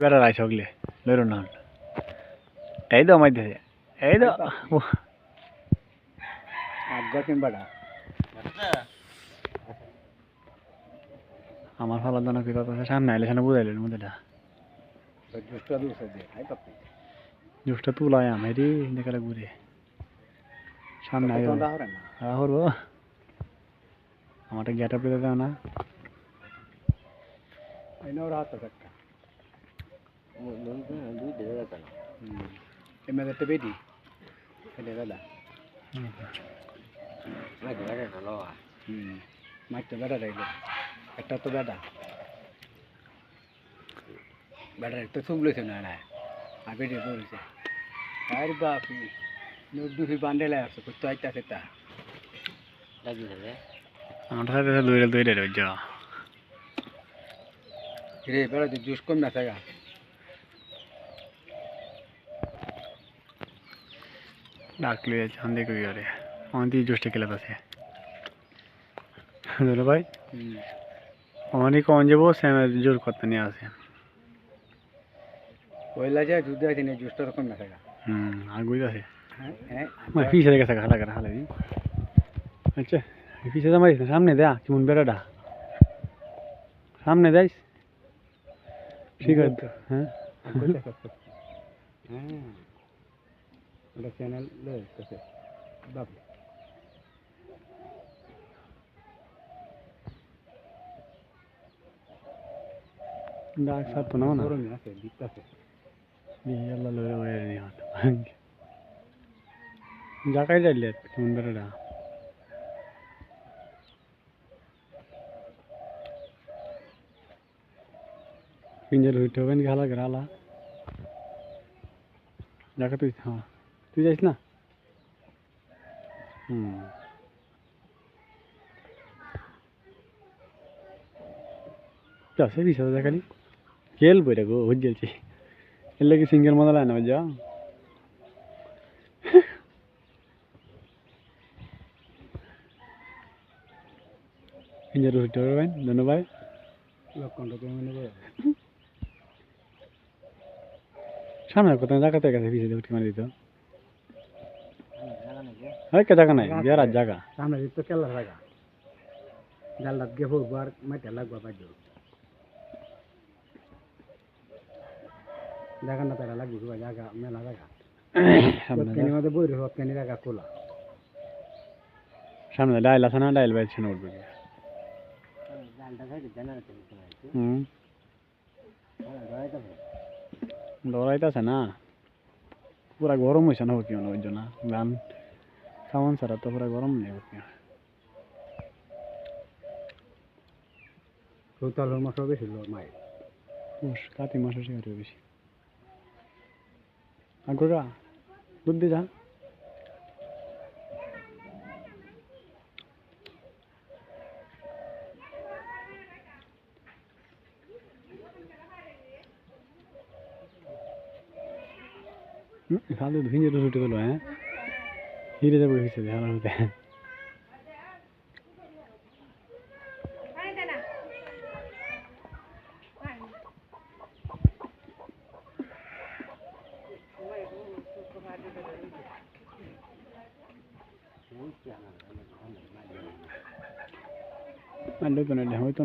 এবার রাই সকলে লইর না। এই তো আমার দেশে এই তো। আমার ফালার জন্য কি কথা সামনে আইলে সেখানে বুঝাইলেন মধ্যেটা জুসটা তুলাই আমি রে দেখালে ঘুরে। সামনে আইব তোমরা হরে হ্যাঁ আমারটা গেট আপ দাও না। আইনো রাত একটা বেটি এটা দাদা মাইটা বেটা রাইলো একটা তো বেটা বেটা তো সুবলেছে না না আর বেটে বলেছে আরে বাপ দুহি বান্ডেলে আছে কত আইতা সেটা আমার সাথে দৌড়ে দৌড়ে রয়েছে রে বেড়া জুস কম না থাকা ডাকলে চান্দে কই করে আমাদের জুসটা খেলে আছে দুলো ভাই হুম অনেক কম যাব স্যামের জোর করতে নিয়ে আসে পয়লা যায় দুধ আছে না জুসটা রকম না থাকা হুম আগুই আছে হ্যাঁ হ্যাঁ মানে পিছে দেখে থাকা হালা করে হালা দিন আচ্ছা পিছে তো মারিস না সামনে দেয়া কেমন বেড়াটা সামনে যাইস ঠিক আছে তো হ্যাঁ হ্যাঁ ওটা চ্যানেল লয়েছে বাপ ডাক সাত তো নাও না গরমে আছে দিকটাছে ইয়াল্লা লয়ে ওয়ে নি হাত জাকাই যাইলে কেমন বেড়াটা পিঞ্জর হইতে হবে নাকি হালা করে হালা জাকা তুই হ্যাঁ তুই যাইস না? হুম। হাজার খেল হয়ে এর লাগে সিঙ্গেল মজা লাগে না যা। পিঞ্জর হইতে হবে ধন্যবাদ সামনে কোথায় জায়গাতে গেছে পিছিয়ে উঠে মারি দিত। হয় জায়গা নাই? বিয়ার জায়গা সামনে তো কেলা থাকা জালটা গিয়ে ফুটবো আর মাইটা লাগবো বাজো জায়গা না তারা লাগবে জায়গা মেলা জায়গা কেনি মধ্যে বই কেনি জায়গা খোলা। সামনে ডাইল আছে না ডাইল বাইছে না উঠবে হুম। লড়াইতেছে না। পুরা গরম হয়েছে না কি ওই জন্য গান। খাওয়ান ছাড়া তো পুরা গরম নেই কি। রৌতালের মাছও বেশি মায়ের? কাতি মাসে শিকার বেশি আগ্রগা দুধ দিয়ে যা। খালি ভিজে তো ছুটে গেলো হ্যাঁ? হিরে যাব হিসেবে দেখা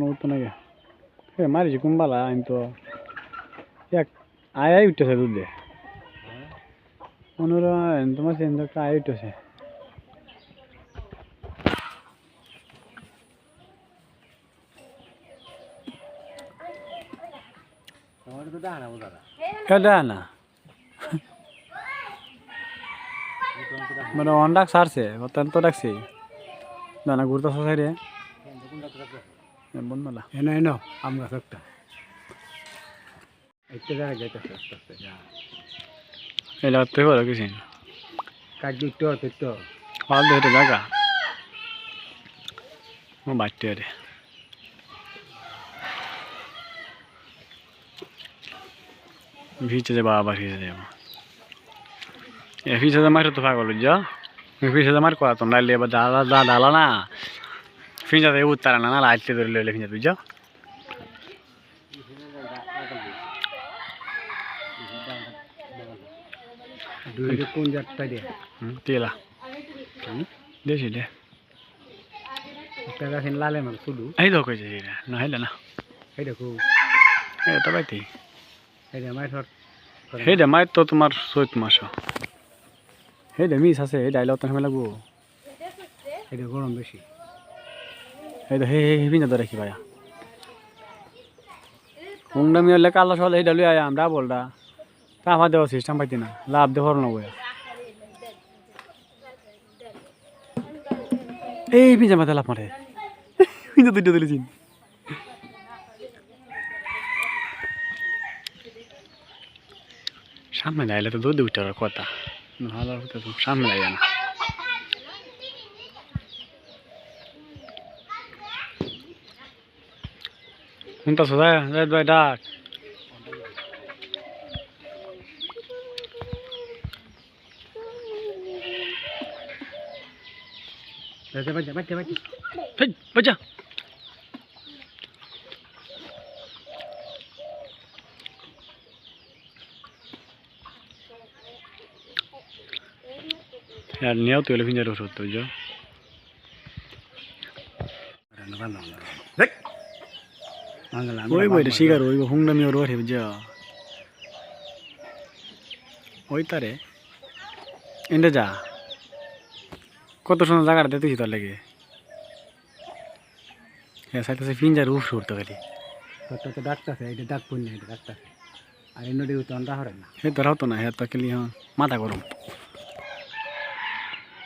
হতে না এ মারিছি কুম্বালা তো এক আয় আয় উঠতেছে দুধ দিয়ে পনেরো তোমার সেন একটা না না। মানে অন ডাক সারছে অত্যন্ত তো ডাকছি। দানা ঘুরতে সাইডে বন মেলা এনো এনো আমরা সবটা একটা। জায়গায় যাইতেছে আস্তে আস্তে যা। এই পারো কিছু। কাজ দিতে হতো তো পাল ধরে জায়গা। বাড়তে রে। ভিজে যাবা আবার ভিজে যাবা এ ভিজে যা মারে তো পাগল যা ভিজে যা মার করা তো নাইলে এবার ডালা দা ডালা না ফিঞ্জাতে উত্তারা না না লাইটতে ধরে লইলে ফিঞ্জা তুই যা দুইটা কোন জাতটা দে হুম তেলা হুম দেছি দে টাকা খিন লালে মানে শুধু এই দেখো যে না হইলে না এই দেখো এই তো সেইটা মাই তো তোমার চৈত মাস সেইটা মিস আছে সেই ডাইলগ তো সময় লাগবো এটা গরম বেশি সেইটা সেই সেই পিঞ্জা ধরে কি ভাইয়া হুংডা মি হলে কালো সলে সেইটা লই আয়া আমরা তা আমার দেওয়া সিস্টেম পাইতি না লাভ দে হর নবয়া এই পিঞ্জা মাথা লাভ মারে পিঞ্জা দুইটা তুলেছি সামনে যাইলে তো দুধ উঠার কথা ভালো হতো তো সামনে যাই না শুনতা সোজা যাই ভাই ডাক বাচ্চা বাচ্চা বাচ্চা বাচ্চা বাজা यार নিয়েও তো এলে ফিঞ্জার ওষুধ তো যা বাংলা ওই বই শিকার ওই হুংডামি ওর ওরে যা ওই তারে এন্ডে যা কত সুন্দর জায়গাটা তুই তোর লাগে হ্যাঁ সাইতে ফিঞ্জার উফ উঠতে খালি তোর তো ডাক্তার এটা ডাক পুণ্য এটা ডাক্তার আর এর নদী তো অন্ধা হরে না হে তোর হতো না হে তো খেলি হ্যাঁ মাথা গরম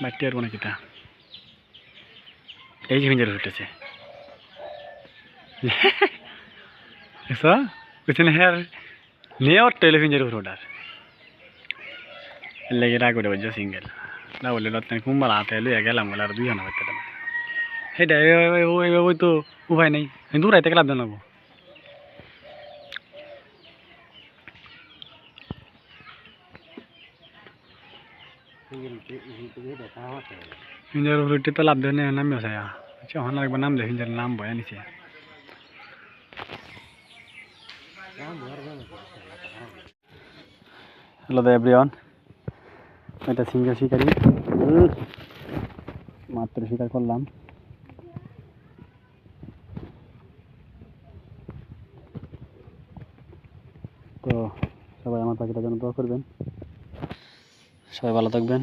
বাটি আর কোনো কিতা এই যে ফিঞ্জার উঠেছে এসা বুঝছেন হ্যাঁ নিয়ে ওর টেলে ফিঞ্জার উপর ওটার লেগে রাগ করে বুঝছ সিঙ্গেল না বললে রত্ন কুম্বাল হাতে লইয়া গেলাম বলে আর দুই হানা করতে সেটা ওই তো উপায় নেই দূর আইতে গেলাম জানাব ফিঞ্জার উপরে তো লাভ দেয় নামে আছে আচ্ছা হন একবার নাম দে ফিঞ্জার নাম বয়া নিছে। হ্যালো দা এভরিওয়ান এটা সিঙ্গেল শিকারি মাত্র শিকার করলাম তো সবাই আমার পাখিটার জন্য দোয়া করবেন সবাই ভালো থাকবেন।